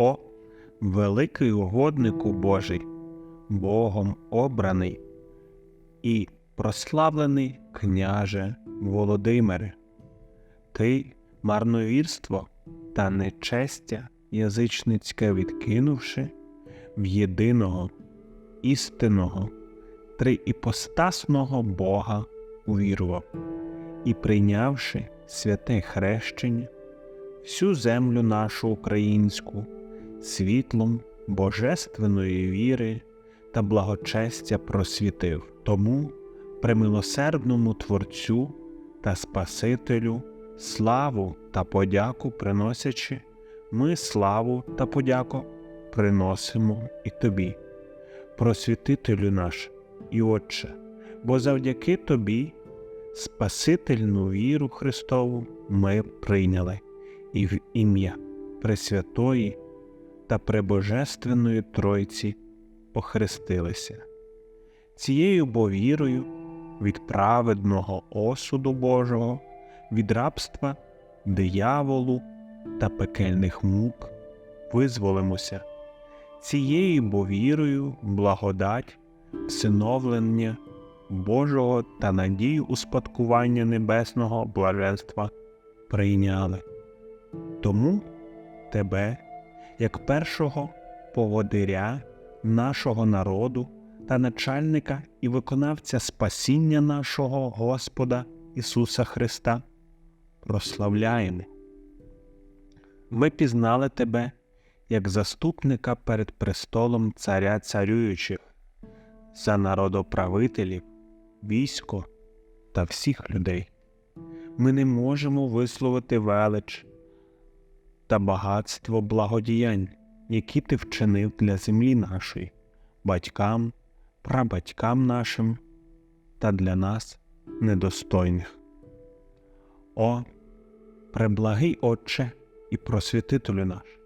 О, великий угоднику Божий, Богом обраний і прославлений княже Володимире, ти марновірство та нечестя язичницьке відкинувши в єдиного істинного триіпостасного Бога увірував і прийнявши святе хрещення, всю землю нашу українську світлом божественної віри та благочестя просвітив. Тому премилосердному Творцю та Спасителю славу та подяку приносячи, ми славу та подяку приносимо і тобі, просвітителю наш і Отче, бо завдяки тобі Спасительну віру Христову ми прийняли і в ім'я Пресвятої та Пребожественної Тройці похрестилися. Цією бо вірою від праведного осуду Божого, від рабства, дияволу та пекельних мук визволимося. Цією бо вірою благодать, всиновлення Божого та надію успадкування небесного блаженства прийняли. Тому тебе, як першого поводиря нашого народу та начальника і виконавця спасіння нашого Господа Ісуса Христа, прославляємо. Ми пізнали тебе як заступника перед престолом Царя царюючих, за народоправителів, військо та всіх людей. Ми не можемо висловити велич та багатство благодіянь, які ти вчинив для землі нашої, батькам, прабатькам нашим та для нас недостойних. О, преблагий Отче і просвітителю наш,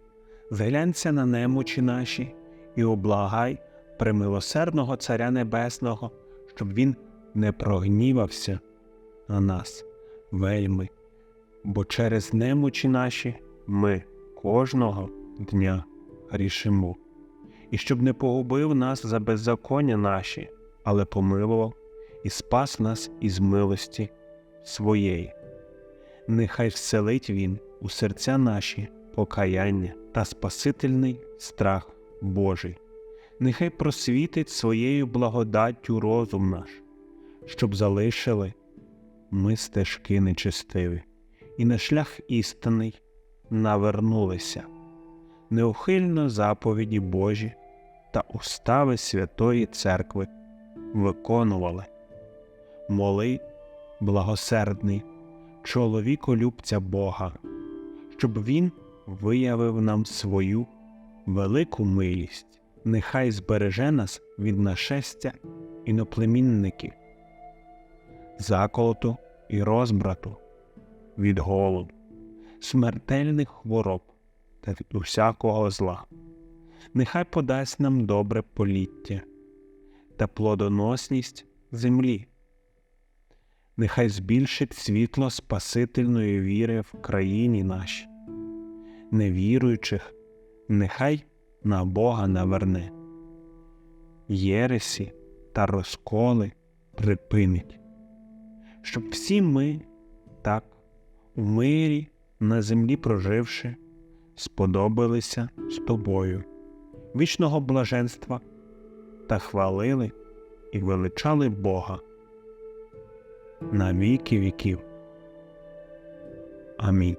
зглянься на немочі наші і облагай премилосердного Царя Небесного, щоб Він не прогнівався на нас вельми, бо через немочі наші ми кожного дня грішимо, і щоб не погубив нас за беззаконня наші, але помилував і спас нас із милості своєї. Нехай вселить Він у серця наші покаяння та спасительний страх Божий. Нехай просвітить своєю благодаттю розум наш, щоб залишили ми стежки нечестиві, і на шлях істинний навернулися, неухильно заповіді Божі та устави Святої Церкви виконували. Моли, благосердний, чоловіколюбця Бога, щоб Він виявив нам свою велику милість. Нехай збереже нас від нашестя іноплемінників, заколоту і розбрату, від голоду, смертельних хвороб та від усякого зла. Нехай подасть нам добре поліття та плодоносність землі. Нехай збільшить світло Спасительної віри в країні нашій, невіруючих, нехай на Бога наверне, єресі та розколи припинить, щоб всі ми так у мирі на землі проживши, сподобалися з тобою, вічного блаженства та хвалили і величали Бога на віки віків. Амінь.